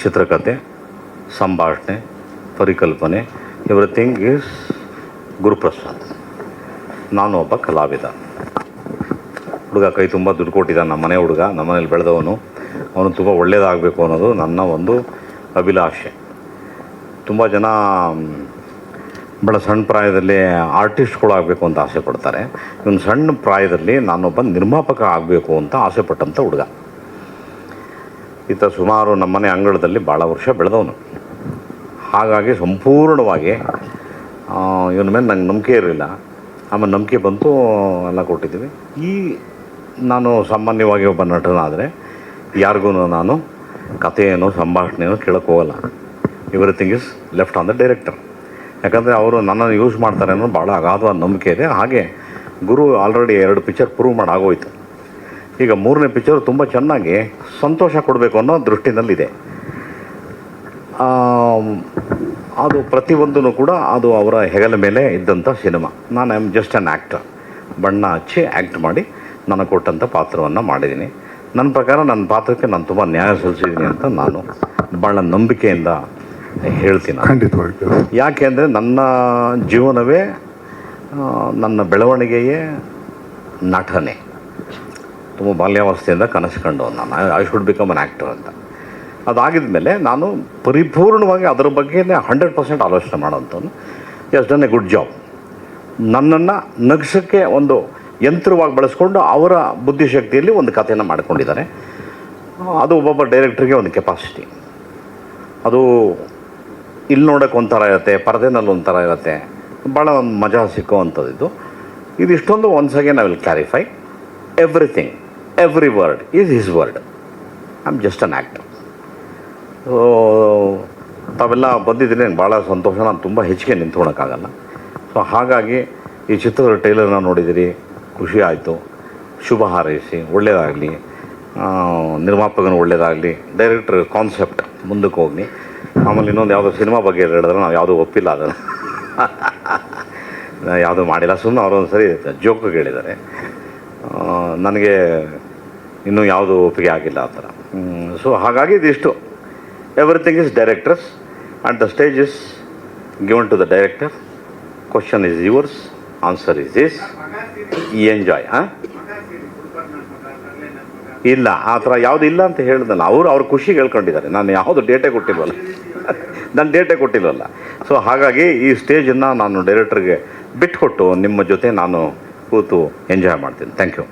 ಚಿತ್ರಕಥೆ ಸಂಭಾಷಣೆ, ಪರಿಕಲ್ಪನೆ everything is Guruprasad. ನಾನು ಒಬ್ಬ ಕಲಾವಿದ. ಹುಡುಗ ಕೈ ತುಂಬ ದುಡ್ಡು ಕೊಟ್ಟಿದ್ದಾನೆ, ನಮ್ಮ ಮನೆ ಹುಡುಗ, ನಮ್ಮ ಮನೇಲಿ ಬೆಳೆದವನು. ಅವನು ತುಂಬ ಒಳ್ಳೆಯದಾಗಬೇಕು ಅನ್ನೋದು ನನ್ನ ಒಂದು ಅಭಿಲಾಷೆ. ತುಂಬ ಜನ ಬಹಳ ಸಣ್ಣ ಪ್ರಾಯದಲ್ಲಿ ಆರ್ಟಿಸ್ಟ್ಗಳು ಆಗಬೇಕು ಅಂತ ಆಸೆ ಪಡ್ತಾರೆ. ಇವನು ಸಣ್ಣ ಪ್ರಾಯದಲ್ಲಿ ನಾನೊಬ್ಬ ನಿರ್ಮಾಪಕ ಆಗಬೇಕು ಅಂತ ಆಸೆ ಪಟ್ಟಂಥ ಹುಡುಗ. ಈತ ಸುಮಾರು ನಮ್ಮನೆ ಅಂಗಳದಲ್ಲಿ ಭಾಳ ವರ್ಷ ಬೆಳೆದವನು. ಹಾಗಾಗಿ ಸಂಪೂರ್ಣವಾಗಿ ಇವನ ಮೇಲೆ ನಂಗೆ ನಂಬಿಕೆ ಇರಲಿಲ್ಲ. ಆಮೇಲೆ ನಂಬಿಕೆ ಬಂತು, ಎಲ್ಲ ಕೊಟ್ಟಿದ್ದೀವಿ. ಈ, ನಾನು ಸಾಮಾನ್ಯವಾಗಿ ಒಬ್ಬ ನಟನಾದರೆ ಯಾರಿಗೂ ನಾನು ಕಥೆಯನ್ನು, ಸಂಭಾಷಣೆಯನ್ನು ಕೇಳೋಕ್ಕೆ ಹೋಗಲ್ಲ. Everything is left on the director ಯಾಕಂದರೆ ಅವರು ನನ್ನನ್ನು ಯೂಸ್ ಮಾಡ್ತಾರೆ ಅನ್ನೋದು ಭಾಳ ಅಗಾಧವಾದ ನಂಬಿಕೆ ಇದೆ. ಹಾಗೆ ಗುರು ಆಲ್ರೆಡಿ ಎರಡು ಪಿಕ್ಚರ್ ಪ್ರೂವ್ ಮಾಡಾಗೋಯ್ತು ಈಗ ಮೂರನೇ ಪಿಕ್ಚರ್ ತುಂಬ ಚೆನ್ನಾಗಿ ಸಂತೋಷ ಕೊಡಬೇಕು ಅನ್ನೋ ದೃಷ್ಟಿನಲ್ಲಿದೆ. ಅದು ಪ್ರತಿಯೊಂದೂ ಕೂಡ ಅದು ಅವರ ಹೆಗಲ ಮೇಲೆ ಇದ್ದಂಥ ಸಿನಿಮಾ. ನಾನು I am just an actor ಬಣ್ಣ ಹಚ್ಚಿ ಆ್ಯಕ್ಟ್ ಮಾಡಿ ನನಗೆ ಕೊಟ್ಟಂಥ ಪಾತ್ರವನ್ನು ಮಾಡಿದ್ದೀನಿ. ನನ್ನ ಪ್ರಕಾರ ನನ್ನ ಪಾತ್ರಕ್ಕೆ ನಾನು ತುಂಬ ನ್ಯಾಯ ಸಲ್ಲಿಸಿದ್ದೀನಿ ಅಂತ ನಾನು ಭಾಳ ನಂಬಿಕೆಯಿಂದ ಹೇಳ್ತೀನಿ ಖಂಡಿತವಾಗಿ ಯಾಕೆ ಅಂದರೆ ನನ್ನ ಜೀವನವೇ ನನ್ನ ಬೆಳವಣಿಗೆಯೇ ನಟನೆ. ತುಂಬ ಬಾಲ್ಯಾವಸ್ಥೆಯಿಂದ ಕನಸು ಕಂಡು ನಾನು. I should become an actor ಅಂತ. ಅದಾಗಿದ ಮೇಲೆ ನಾನು ಪರಿಪೂರ್ಣವಾಗಿ ಅದರ ಬಗ್ಗೆನೇ ಹಂಡ್ರೆಡ್ ಪರ್ಸೆಂಟ್ ಆಲೋಚನೆ ಮಾಡೋಂಥವ್ನು has done a good job ನನ್ನನ್ನು ನಗಸಕ್ಕೆ ಒಂದು ಯಂತ್ರವಾಗಿ ಬಳಸ್ಕೊಂಡು ಅವರ ಬುದ್ಧಿಶಕ್ತಿಯಲ್ಲಿ ಒಂದು ಕಥೆಯನ್ನು ಮಾಡ್ಕೊಂಡಿದ್ದಾರೆ. ಅದು ಒಬ್ಬೊಬ್ಬ ಡೈರೆಕ್ಟ್ರಿಗೆ ಒಂದು ಕೆಪಾಸಿಟಿ ಅದು ಇಲ್ಲಿ ನೋಡೋಕೆ ಒಂಥರ ಇರುತ್ತೆ, ಪರದೆನಲ್ಲಿ ಒಂಥರ ಇರುತ್ತೆ. ಭಾಳ ಒಂದು ಮಜಾ ಸಿಕ್ಕುವಂಥದ್ದು ಇದು. ಇದಿಷ್ಟೊಂದು once again I will clarify everything every word is his word I am just an actor so ತಾವೆಲ್ಲ ಬಂದಿದ್ದೀನಿ ನಂಗೆ ಭಾಳ ಸಂತೋಷ, ನಾನು ತುಂಬ ಹೆಚ್ಚಿಗೆ ನಿಂತ್ಕೊಳಕ್ಕಾಗಲ್ಲ. ಸೊ ಹಾಗಾಗಿ ಈ ಚಿತ್ರದ ಟೈಲರ್ನ ನೋಡಿದಿರಿ, ಖುಷಿ ಆಯಿತು. ಶುಭ ಹಾರೈಸಿ ಒಳ್ಳೆಯದಾಗಲಿ ನಿರ್ಮಾಪಕನ ಒಳ್ಳೆಯದಾಗಲಿ ಡೈರೆಕ್ಟರ್ ಕಾನ್ಸೆಪ್ಟ್ ಮುಂದಕ್ಕೆ ಹೋಗಲಿ. ಆಮೇಲೆ ಇನ್ನೊಂದು ಯಾವುದೋ ಸಿನಿಮಾ ಬಗ್ಗೆ ಹೇಳಿದ್ರೆ ನಾವು ಯಾವುದೂ ಒಪ್ಪಿಲ್ಲ ಅದನ್ನು. ಯಾವುದೂ ಮಾಡಿಲ್ಲ. ಸುಮ್ಮನೆ ಅವರೊಂದು ಸರಿ ಜೋಕಾಗಿ ಹೇಳಿದ್ದಾರೆ. ನನಗೆ ಇನ್ನೂ ಯಾವುದು ಒಪ್ಪಿಗೆ ಆಗಿಲ್ಲ ಆ ಥರ. ಸೊ ಹಾಗಾಗಿ ಇದಿಷ್ಟು. Everything is directors and the stage is given to the director question is yours answer is is ಈ ಎಂಜಾಯ್ ಹಾಂ? ಇಲ್ಲ, ಆ ಥರ ಯಾವುದು ಇಲ್ಲ ಅಂತ ಹೇಳಿದ್ನಲ್ಲ ಅವರು ಅವ್ರ ಖುಷಿಗೆ ಹೇಳ್ಕೊಂಡಿದ್ದಾರೆ. ನಾನು ಯಾವುದು ಡೇಟೆ ಕೊಟ್ಟಿಲ್ವಲ್ಲ. ನಾನು ಡೇಟೆ ಕೊಟ್ಟಿಲ್ವಲ್ಲ. ಸೊ ಹಾಗಾಗಿ ಈ ಸ್ಟೇಜನ್ನು ನಾನು ಡೈರೆಕ್ಟರ್ಗೆ ಬಿಟ್ಕೊಟ್ಟು ನಿಮ್ಮ ಜೊತೆ ನಾನು ಕೂತು ಎಂಜಾಯ್ ಮಾಡ್ತೀನಿ. Thank you